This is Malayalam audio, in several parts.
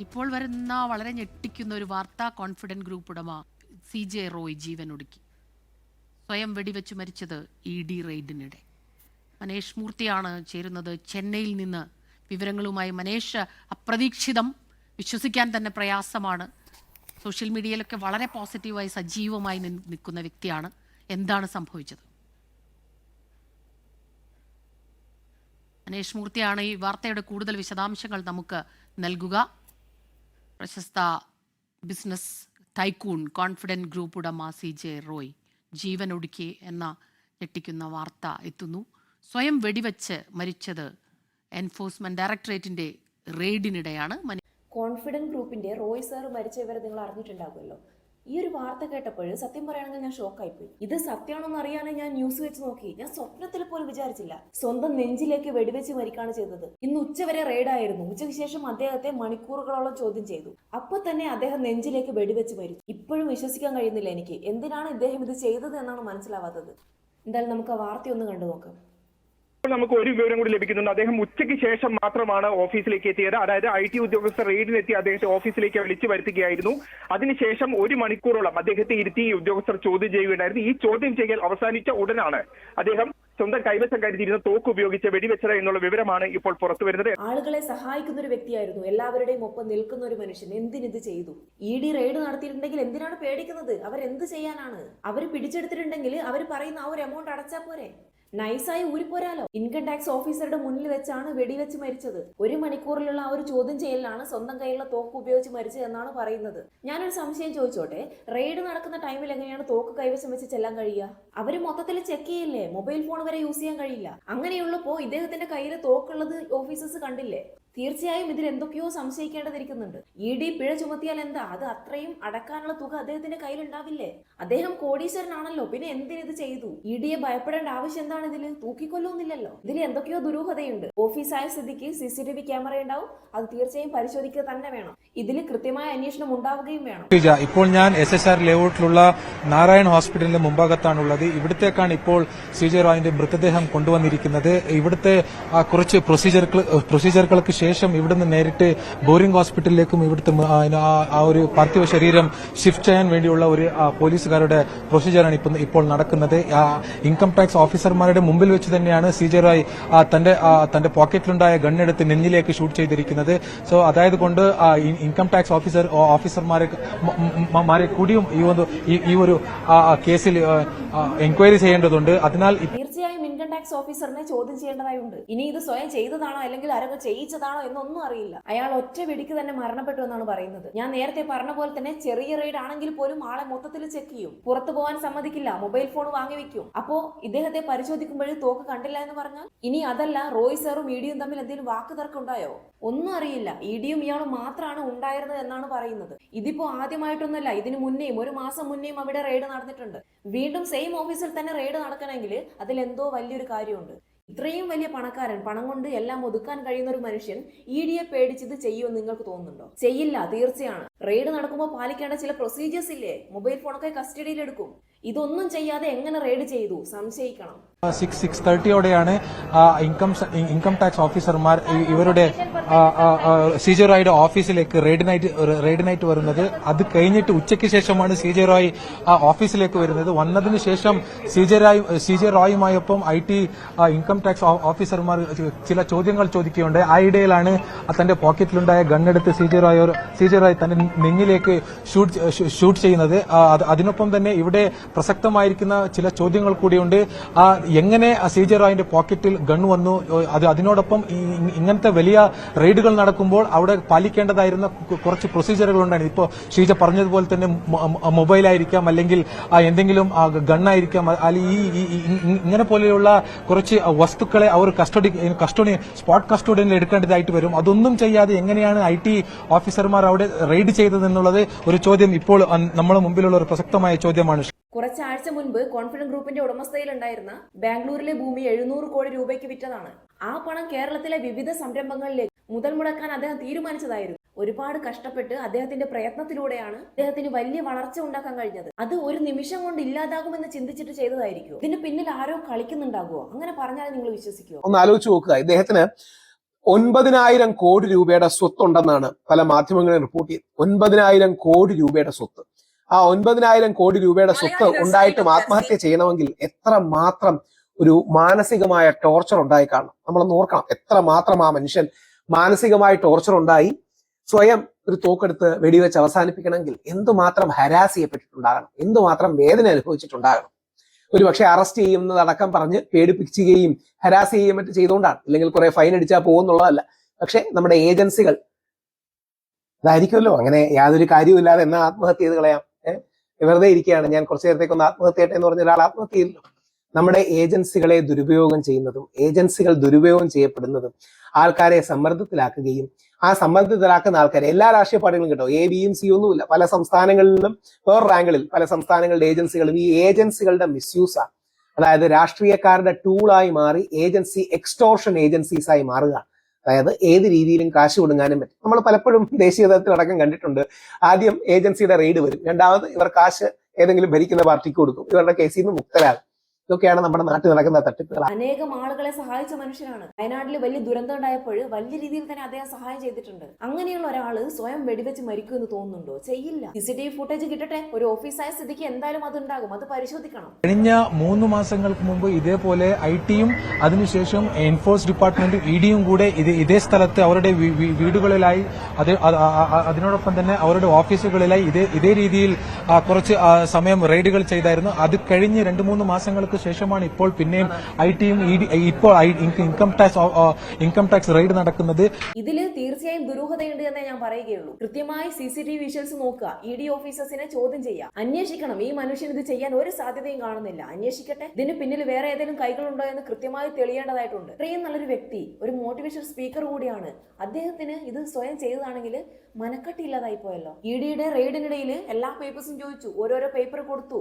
ഇപ്പോൾ വരുന്ന വളരെ ഞെട്ടിക്കുന്ന ഒരു വാർത്താ കോൺഫിഡന്റ് ഗ്രൂപ്പ് ഉടമ സി ജെ റോയ് ജീവൻ ഒടുക്കി. സ്വയം വെടിവെച്ച് മരിച്ചത് ഇ ഡി റെയ്ഡിനിടെ. മനേഷ് മൂർത്തിയാണ് ചേരുന്നത് ചെന്നൈയിൽ നിന്ന്. വിവരങ്ങളുമായി മനേഷ് അപ്രതീക്ഷിതം വിശ്വസിക്കാൻ തന്നെ പ്രയാസമാണ്. സോഷ്യൽ മീഡിയയിലൊക്കെ വളരെ പോസിറ്റീവായി സജീവമായി നിൽക്കുന്ന വ്യക്തിയാണ്. എന്താണ് സംഭവിച്ചത്? മനേഷ് മൂർത്തിയാണ് ഈ വാർത്തയുടെ കൂടുതൽ വിശദാംശങ്ങൾ നമുക്ക് നൽകുക. പ്രശസ്ത ബിസിനസ് ടൈക്കൂൺ കോൺഫിഡന്റ് ഗ്രൂപ്പ് ഉടമ സി ജെ റോയ് ജീവൻ ഒടുക്കി എന്ന ഞെട്ടിക്കുന്ന വാർത്ത എത്തുന്നു. സ്വയം വെടിവെച്ച് മരിച്ചത് എൻഫോഴ്സ്മെന്റ് ഡയറക്ടറേറ്റിന്റെ റെയ്ഡിനിടെയാണ്. കോൺഫിഡന്റ് ഗ്രൂപ്പിന്റെ റോയ് സാർ മരിച്ച വിവരം നിങ്ങൾ അറിഞ്ഞിട്ടുണ്ടാകുമല്ലോ. ഈ ഒരു വാർത്ത കേട്ടപ്പോൾ സത്യം പറയുകയാണെങ്കിൽ ഞാൻ ഷോക്കായി പോയി ഇത് സത്യമാണെന്ന് അറിയാനേ ഞാൻ ന്യൂസ് വെച്ച് നോക്കി. ഞാൻ സ്വപ്നത്തിൽ പോലും വിചാരിച്ചില്ല. സ്വന്തം നെഞ്ചിലേക്ക് വെടിവെച്ച് മരിക്കാണ് ചെയ്തത്. ഇന്ന് ഉച്ചവരെ റെയ്ഡായിരുന്നു ഉച്ചയ്ക്ക് ശേഷം അദ്ദേഹത്തെ മണിക്കൂറുകളോളം ചോദ്യം ചെയ്തു. അപ്പൊ തന്നെ അദ്ദേഹം നെഞ്ചിലേക്ക് വെടിവെച്ച് മരിച്ചു. ഇപ്പോഴും വിശ്വസിക്കാൻ കഴിയുന്നില്ല എനിക്ക്. എന്തിനാണ് ഇദ്ദേഹം ഇത് ചെയ്തത് എന്നാണ് മനസ്സിലാവാത്തത്. എന്തായാലും നമുക്ക് ആ വാർത്ത ഒന്ന് കണ്ടു നോക്കാം ഇപ്പോൾ നമുക്ക് ഒരു വിവരം കൂടി ലഭിക്കുന്നുണ്ട്. അദ്ദേഹം ഉച്ചയ്ക്ക് ശേഷം മാത്രമാണ് ഓഫീസിലേക്ക് എത്തിയത്. അതായത് ഐ ടി ഉദ്യോഗസ്ഥർ റെയ്ഡിനെത്തി അദ്ദേഹത്തെ ഓഫീസിലേക്ക് വിളിച്ചു വരുത്തുകയായിരുന്നു. അതിനുശേഷം ഒരു മണിക്കൂറോളം അദ്ദേഹത്തെ ഇരുത്തി ഉദ്യോഗസ്ഥർ ചോദ്യം ചെയ്യുകയുണ്ടായിരുന്നു. ഈ ചോദ്യം ചെയ്യൽ അവസാനിച്ച ഉടനാണ് അദ്ദേഹം സ്വന്തം കൈവശം കരുതിയിരുന്ന തോക്ക് ഉപയോഗിച്ച് വെടിവെച്ചത് എന്നുള്ള വിവരമാണ് ഇപ്പോൾ പുറത്തു വരുന്നത്. ആളുകളെ സഹായിക്കുന്ന ഒരു വ്യക്തിയായിരുന്നു. എല്ലാവരുടെയും ഒപ്പം നിൽക്കുന്ന ഒരു മനുഷ്യൻ. എന്തിനിത് ചെയ്തു? ഇ ഡി റെയ്ഡ് നടത്തിയിട്ടുണ്ടെങ്കിൽ എന്തിനാണ് പേടിക്കുന്നത്? അവർ എന്ത് ചെയ്യാനാണ്? അവർ പിടിച്ചെടുത്തിട്ടുണ്ടെങ്കിൽ അവർ പറയുന്ന ആ ഒരു എമൗണ്ട് അടച്ചാൽ പോരെ? നൈസായി ഊരിപ്പോരാലോ? ഇൻകം ടാക്സ് ഓഫീസറുടെ മുന്നിൽ വെച്ചാണ് വെടിവെച്ച് മരിച്ചത്. ഒരു മണിക്കൂറിലുള്ള ആ ഒരു ചോദ്യം ചെയ്യലിലാണ് സ്വന്തം കയ്യിലുള്ള തോക്ക് ഉപയോഗിച്ച് മരിച്ചത് എന്നാണ് പറയുന്നത്. ഞാനൊരു സംശയം ചോദിച്ചോട്ടെ? റെയ്ഡ് നടക്കുന്ന ടൈമിൽ എങ്ങനെയാണ് തോക്ക് കൈവശം വെച്ച് ചെല്ലാൻ കഴിയുക? അവർ മൊത്തത്തിൽ ചെക്ക് ചെയ്യില്ലേ? മൊബൈൽ ഫോൺ വരെ യൂസ് ചെയ്യാൻ കഴിയില്ല. അങ്ങനെയുള്ളപ്പോ ഇദ്ദേഹത്തിന്റെ കയ്യിൽ തോക്കുള്ളത് ഓഫീസേഴ്സ് കണ്ടില്ലേ? തീർച്ചയായും ഇതിൽ എന്തൊക്കെയോ സംശയിക്കേണ്ടതിരിക്കുന്നുണ്ട്. ഇ ഡി പിഴ ചുമത്തിയാൽ എന്താ? അത് അത്രയും അടക്കാനുള്ള തുക അദ്ദേഹത്തിന്റെ കയ്യിലുണ്ടാവില്ലേ? അദ്ദേഹം കോടീശ്വരനാണല്ലോ. പിന്നെ എന്തിനിത് ചെയ്തു? ഇ ഡിയെ ഭയപ്പെടേണ്ട ആവശ്യം എന്താണ് ഇതിൽ തൂക്കിക്കൊല്ലുന്നില്ലല്ലോ. ഇതിൽ എന്തൊക്കെയോ ദുരൂഹതയുണ്ട്. ഓഫീസായ സ്ഥിതിക്ക് C C T V camera ഉണ്ടാവും. അത് തീർച്ചയായും പരിശോധിക്കുക തന്നെ വേണം. ഇതിൽ കൃത്യമായ അന്വേഷണം ഉണ്ടാവുകയും വേണം. ഇപ്പോൾ ഞാൻ എസ് എസ് ആർ ലേഔട്ടിലുള്ള നാരായൺ ഹോസ്പിറ്റലിന്റെ മുമ്പാകത്താണുള്ളത്. ഇവിടത്തേക്കാണ് ഇപ്പോൾ സി ജെ റോയിന്റെ മൃതദേഹം കൊണ്ടുവന്നിരിക്കുന്നത്. ഇവിടുത്തെ കുറച്ച് പ്രൊസീജറുകൾ പ്രൊസീജറുകൾക്ക് ശേഷം ഇവിടുന്ന് നേരിട്ട് ബോറിംഗ് ഹോസ്പിറ്റലിലേക്കും ഇവിടുത്തെ ആ, ഒരു പാർത്ഥിവ ശരീരം ഷിഫ്റ്റ് ചെയ്യാൻ വേണ്ടിയുള്ള ഒരു പോലീസുകാരുടെ പ്രൊസീജിയറാണ് ഇപ്പം ഇപ്പോൾ നടക്കുന്നത്. ഇൻകം ടാക്സ് ഓഫീസർമാരുടെ മുമ്പിൽ വെച്ച് തന്നെയാണ് സി ജെ റായ് തന്റെ തന്റെ പോക്കറ്റിലുണ്ടായ ഗണ്ണെടുത്ത് നെഞ്ഞിലേക്ക് ഷൂട്ട് ചെയ്തിരിക്കുന്നത്. സോ അതായത് കൊണ്ട് ഇൻകം ടാക്സ് ഓഫീസർ ഓഫീസർമാരെ മാരെ കൂടിയും ഈ ഒരു ഈ- ഒരു കേസിൽ എൻക്വയറി ചെയ്യേണ്ടതുണ്ട്. അതിനാൽ തീർച്ചയായും ഇൻകം ടാക്സ് ഓഫീസറിനെ ചോദ്യം ചെയ്യേണ്ടതായുണ്ട്. ഇനി ഇത് സ്വയം ചെയ്തതാണോ അല്ലെങ്കിൽ ആരൊക്കെ ചെയ്യിച്ചതാണോ എന്നൊന്നും അറിയില്ല. അയാൾ ഒറ്റ വെടിക്ക് തന്നെ മരണപ്പെട്ടു എന്നാണ് പറയുന്നത്. ഞാൻ നേരത്തെ പറഞ്ഞ പോലെ തന്നെ ചെറിയ റെയ്ഡ് ആണെങ്കിൽ പോലും ആളെ മൊത്തത്തിൽ ചെക്ക് ചെയ്യും. പുറത്തു പോകാൻ സമ്മതിക്കില്ല. മൊബൈൽ ഫോൺ വാങ്ങി വെക്കും. അപ്പോ ഇദ്ദേഹത്തെ പരിശോധിക്കുമ്പോഴും തോക്ക് കണ്ടില്ല എന്ന് പറഞ്ഞാൽ? ഇനി അതല്ല റോയ് സാറും ഇഡിയും തമ്മിൽ എന്തെങ്കിലും വാക്ക് തർക്കം ഉണ്ടായോ? ഒന്നും അറിയില്ല. ഇ ഡിയും ഇയാളും മാത്രമാണ് ഉണ്ടായിരുന്നത് എന്നാണ് പറയുന്നത്. ഇതിപ്പോ ആദ്യമായിട്ടൊന്നുമല്ല ഇതിന് മുന്നേയും ഒരു മാസം മുന്നേയും അവിടെ റെയ്ഡ് നടന്നിട്ടുണ്ട്. വീണ്ടും സെയിം ഓഫീസിൽ തന്നെ റെയ്ഡ് നടക്കണമെങ്കിൽ അതിൽ എന്തോ വലിയൊരു കാര്യമുണ്ട്. ഇത്രയും വലിയ പണക്കാരൻ പണം കൊണ്ട് എല്ലാം ഒതുക്കാൻ കഴിയുന്ന ഒരു മനുഷ്യൻ ഇ ഡിയെ പേടിച്ചത് ചെയ്യുമെന്ന് നിങ്ങൾക്ക് തോന്നുന്നുണ്ടോ? ചെയ്യില്ല തീർച്ചയാണ്. റെയ്ഡ് നടക്കുമ്പോൾ പാലിക്കേണ്ട ചില പ്രൊസീജിയേഴ്സ് ഇല്ലേ? മൊബൈൽ ഫോണൊക്കെ കസ്റ്റഡിയിൽ എടുക്കും. ഇതൊന്നും ചെയ്യാതെ എങ്ങനെ റെയ്ഡ് ചെയ്തു? സംശയിക്കണം. സിക്സ് സിക്സ് തേർട്ടിയോടെയാണ് ഇൻകം ഇൻകം ടാക്സ് ഓഫീസർമാർ ഇവരുടെ സി ജെ റോയുടെ ഓഫീസിലേക്ക് റെയ്ഡ് നൈറ്റ് വരുന്നത്. അത് കഴിഞ്ഞിട്ട് ഉച്ചയ്ക്ക് ശേഷമാണ് സി ജെ റോയ് ഓഫീസിലേക്ക് വരുന്നത്. വന്നതിന് ശേഷം C J Roy C J റോയുമായൊപ്പം I T income tax ഓഫീസർമാർ ചില ചോദ്യങ്ങൾ ചോദിക്കുകയുണ്ട് ആ ഇടയിലാണ് തന്റെ പോക്കറ്റിലുണ്ടായ ഗണ്ണെടുത്ത് C J Roy C J Roy തന്റെ നെഞ്ഞിലേക്ക് ഷൂട്ട് ചെയ്യുന്നത്. അതിനൊപ്പം തന്നെ ഇവിടെ പ്രസക്തമായിരിക്കുന്ന ചില ചോദ്യങ്ങൾ കൂടിയുണ്ട്. ആ, എങ്ങനെ സി ജെ റോയിന്റെ പോക്കറ്റിൽ ഗൺ വന്നു? അത് അതിനോടൊപ്പം ഇങ്ങനത്തെ വലിയ റെയ്ഡുകൾ നടക്കുമ്പോൾ അവിടെ പാലിക്കേണ്ടതായിരുന്ന കുറച്ച് പ്രൊസീജിയറുകൾ ഉണ്ടായിരുന്നു. ഇപ്പോൾ ഷീജ പറഞ്ഞതുപോലെ തന്നെ മൊബൈൽ ആയിരിക്കാം അല്ലെങ്കിൽ എന്തെങ്കിലും ഗണ്ണായിരിക്കാം. അല്ലെങ്കിൽ ഈ ഇങ്ങനെ പോലെയുള്ള കുറച്ച് വസ്തുക്കളെ അവർ കസ്റ്റഡി കസ്റ്റഡി സ്പോട്ട് കസ്റ്റഡിയിൽ എടുക്കേണ്ടതായിട്ട് വരും. അതൊന്നും ചെയ്യാതെ എങ്ങനെയാണ് ഐ ടി ഓഫീസർമാർ അവിടെ റെയ്ഡ് ചെയ്തതെന്നുള്ളത് ഒരു ചോദ്യം ഇപ്പോൾ നമ്മളെ നമ്മുടെ മുമ്പിലുള്ള ഒരു പ്രസക്തമായ ചോദ്യമാണ്. കുറച്ചാഴ്ച മുൻപ് കോൺഫിഡന്റ് ഗ്രൂപ്പിന്റെ ഉടമസ്ഥയിലുണ്ടായിരുന്ന ബാംഗ്ലൂരിലെ ഭൂമി എഴുന്നൂറ് കോടി രൂപയ്ക്ക് വിറ്റതാണ്. ആ പണം കേരളത്തിലെ വിവിധ സംരംഭങ്ങളിലേക്ക് മുതൽ മുടക്കാൻ അദ്ദേഹം തീരുമാനിച്ചതായിരുന്നു. ഒരുപാട് കഷ്ടപ്പെട്ട് അദ്ദേഹത്തിന്റെ പ്രയത്നത്തിലൂടെയാണ് അദ്ദേഹത്തിന് വലിയ വളർച്ച ഉണ്ടാക്കാൻ കഴിഞ്ഞത്. അത് ഒരു നിമിഷം കൊണ്ട് ഇല്ലാതാകുമെന്ന് ചിന്തിച്ചിട്ട് ചെയ്തതായിരിക്കും. ഇതിന് പിന്നിൽ ആരോ കളിക്കുന്നുണ്ടാകുമോ അങ്ങനെ പറഞ്ഞാൽ നിങ്ങൾ വിശ്വസിക്കുമോ ഒന്ന് ആലോചിച്ച് നോക്കുക. ഇദ്ദേഹത്തിന് ഒൻപതിനായിരം കോടി രൂപയുടെ സ്വത്തുണ്ടെന്നാണ് പല മാധ്യമങ്ങളും റിപ്പോർട്ട് ചെയ്തത്. ഒൻപതിനായിരം കോടി രൂപയുടെ സ്വത്ത്. ആ ഒൻപതിനായിരം കോടി രൂപയുടെ സ്വത്ത് ഉണ്ടായിട്ടും ആത്മഹത്യ ചെയ്യണമെങ്കിൽ എത്ര മാത്രം ഒരു മാനസികമായ ടോർച്ചർ ഉണ്ടായി കാണണം. നമ്മൾ ഓർക്കണം. എത്ര മാത്രം ആ മനുഷ്യൻ മാനസികമായ ടോർച്ചർ ഉണ്ടായി സ്വയം ഒരു തോക്കെടുത്ത് വെടിവെച്ച് അവസാനിപ്പിക്കണമെങ്കിൽ എന്തുമാത്രം ഹരാസ് ചെയ്യപ്പെട്ടിട്ടുണ്ടാകണം? എന്തുമാത്രം വേദന അനുഭവിച്ചിട്ടുണ്ടാകണം? ഒരു പക്ഷെ അറസ്റ്റ് ചെയ്യുന്നതടക്കം പറഞ്ഞ് പേടിപ്പിക്കുകയും ഹരാസ് ചെയ്യുകയും മറ്റും ചെയ്തുകൊണ്ടാണ്. അല്ലെങ്കിൽ കുറെ ഫൈൻ അടിച്ചാൽ പോകുന്നുള്ളതല്ല. പക്ഷെ നമ്മുടെ ഏജൻസികൾ അതായിരിക്കുമല്ലോ. അങ്ങനെ യാതൊരു കാര്യവുമില്ലാതെ എന്നാ ആത്മഹത്യ ചെയ്ത് കളയാം. വെറുതെ ഇരിക്കുകയാണ്. ഞാൻ കുറച്ചു നേരത്തേക്ക് ഒന്ന് ആത്മഹത്യ ചെയ്യട്ടെ എന്ന് പറഞ്ഞ ഒരാൾ ആത്മഹത്യ ചെയ്യില്ലല്ലോ നമ്മുടെ ഏജൻസികളെ ദുരുപയോഗം ചെയ്യുന്നതും ഏജൻസികൾ ദുരുപയോഗം ചെയ്യപ്പെടുന്നതും ആൾക്കാരെ സമ്മർദ്ദത്തിലാക്കുകയും ആ സമ്മർദ്ദത്തിലാക്കുന്ന ആൾക്കാരെ എല്ലാ രാഷ്ട്രീയ പാർട്ടികളും കേട്ടോ എ ബിയും സി ഒന്നുമില്ല. പല സംസ്ഥാനങ്ങളിലും വേറെ റാങ്കുകളിൽ പല സംസ്ഥാനങ്ങളുടെ ഏജൻസികളും ഈ ഏജൻസികളുടെ മിസ്യൂസാണ് അതായത് രാഷ്ട്രീയക്കാരുടെ ടൂളായി മാറി ഏജൻസി എക്സ്റ്റോർഷൻ ഏജൻസീസ് ആയി മാറുക. അതായത് ഏത് രീതിയിലും കാശ് കൊടുങ്ങാനും പറ്റും. നമ്മൾ പലപ്പോഴും ദേശീയ തലത്തിലടക്കം കണ്ടിട്ടുണ്ട്. ആദ്യം ഏജൻസിയുടെ റെയ്ഡ് വരും. രണ്ടാമത് ഇവർ കാശ് ഏതെങ്കിലും ഭരിക്കുന്ന പാർട്ടിക്ക് കൊടുക്കും. ഇവരുടെ കേസിൽ നിന്ന് മുക്തരാകും. ഇതൊക്കെയാണ് നമ്മുടെ നാട്ടിൽ നടക്കുന്ന തട്ടിപ്പുകൾ. അനേകം ആളുകളെ സഹായിച്ച മനുഷ്യനാണ് വയനാട്ടിൽ വലിയ ദുരന്തം ഉണ്ടായപ്പോൾ വലിയ രീതിയിൽ തന്നെ അദ്ദേഹം സഹായം ചെയ്തിട്ടുണ്ട്. അങ്ങനെയുള്ള ഒരാൾ സ്വയം വെടിവെച്ച് മരിക്കുമെന്ന് തോന്നുന്നുണ്ടോ? ചെയ്യില്ല. C C T V footage കിട്ടട്ടെ? ഒരു ഓഫീസായ സ്ഥിതിക്ക് എന്തായാലും അത് ഉണ്ടാകും. അത് പരിശോധിക്കണം. കഴിഞ്ഞ മൂന്ന് മാസങ്ങൾക്ക് മുമ്പ് ഇതേപോലെ ഐ ടിയും അതിനുശേഷം എൻഫോഴ്സ് ഡിപ്പാർട്ട്മെന്റും ഇ ഡിയും കൂടെ ഇത് ഇതേ സ്ഥലത്ത് അവരുടെ വീടുകളിലായി അത് അതിനോടൊപ്പം തന്നെ അവരുടെ ഓഫീസുകളിലായി ഇതേ ഇതേ രീതിയിൽ കുറച്ച് സമയം റെയ്ഡുകൾ ചെയ്തായിരുന്നു. അത് കഴിഞ്ഞ് രണ്ട് മൂന്ന് മാസങ്ങൾക്ക് ശേഷമാണ് ഇപ്പോൾ പിന്നെയും ഐ ടിയും ഇപ്പോൾ income tax income tax raid നടക്കുന്നത്. ഇതിൽ തീർച്ചയായും ദുരൂഹതയുണ്ട് എന്നേ ഞാൻ പറയുകയുള്ളൂ. കൃത്യമായി സി സി ടി വി നോക്കുക. ഇ ഡി ഓഫീസേഴ്സിനെ ചോദ്യം ചെയ്യാം അന്വേഷിക്കണം. ഈ മനുഷ്യൻ ഇത് ചെയ്യാൻ ഒരു സാധ്യതയും കാണുന്നില്ല. അന്വേഷിക്കട്ടെ. ഇതിന് പിന്നിൽ വേറെ ഏതെങ്കിലും കൈകളുണ്ടോ എന്ന് കൃത്യമായി തെളിയേണ്ടതായിട്ടുണ്ട്. ഇത്രയും നല്ലൊരു വ്യക്തി ഒരു മോട്ടിവേഷൻ സ്പീക്കർ കൂടിയാണ്. അദ്ദേഹത്തിന് ഇത് സ്വയം ചെയ്തതാണെങ്കിൽ മനക്കട്ടില്ലാതായി പോയല്ലോ ഇ ഡിയുടെ റെയ്ഡിനിടയിൽ എല്ലാ പേപ്പേഴ്സും ചോദിച്ചു. ഓരോരോ പേപ്പർ കൊടുത്തു.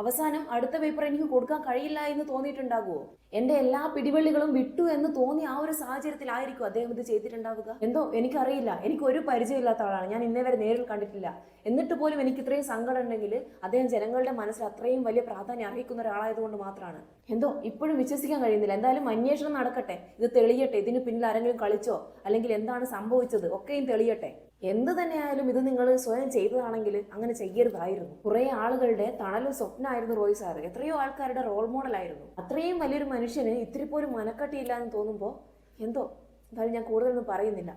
അവസാനം അടുത്ത പേപ്പർ എനിക്ക് കൊടുക്കാൻ കഴിയില്ല എന്ന് തോന്നിയിട്ടുണ്ടാകുമോ എന്റെ എല്ലാ പിടിവള്ളികളും വിട്ടു എന്ന് തോന്നി ആ ഒരു സാഹചര്യത്തിലായിരിക്കും അദ്ദേഹം ഇത് ചെയ്തിട്ടുണ്ടാവുക. എന്തോ എനിക്കറിയില്ല. എനിക്ക് ഒരു പരിചയമില്ലാത്ത ആളാണ്. ഞാൻ ഇന്നേ വരെ നേരിൽ കണ്ടിട്ടില്ല. എന്നിട്ട് പോലും എനിക്ക് ഇത്രയും സങ്കടം ഉണ്ടെങ്കിൽ അദ്ദേഹം ജനങ്ങളുടെ മനസ്സിൽ അത്രയും വലിയ പ്രാധാന്യം അർഹിക്കുന്ന ഒരാളായതുകൊണ്ട് മാത്രമാണ് എന്തോ ഇപ്പോഴും വിശ്വസിക്കാൻ കഴിയുന്നില്ല. എന്തായാലും അന്വേഷണം നടക്കട്ടെ. ഇത് തെളിയട്ടെ. ഇതിന് പിന്നിൽ ആരെങ്കിലും കളിച്ചോ? അല്ലെങ്കിൽ എന്താണ് സംഭവിച്ചത്? ഒക്കെയും തെളിയട്ടെ. എന്ത് തന്നെയായാലും ഇത് നിങ്ങൾ സ്വയം ചെയ്തതാണെങ്കിൽ അങ്ങനെ ചെയ്യരുതായിരുന്നു. കുറെ ആളുകളുടെ തണലും സ്വപ്നമായിരുന്നു റോയ് സാർ എത്രയോ ആൾക്കാരുടെ റോൾ മോഡലായിരുന്നു അത്രയും വലിയൊരു മനുഷ്യന് ഇത്തിരി പോലും മനക്കട്ടിയില്ല എന്ന് തോന്നുമ്പോൾ എന്തോ എന്തായാലും ഞാൻ കൂടുതലൊന്നും പറയുന്നില്ല.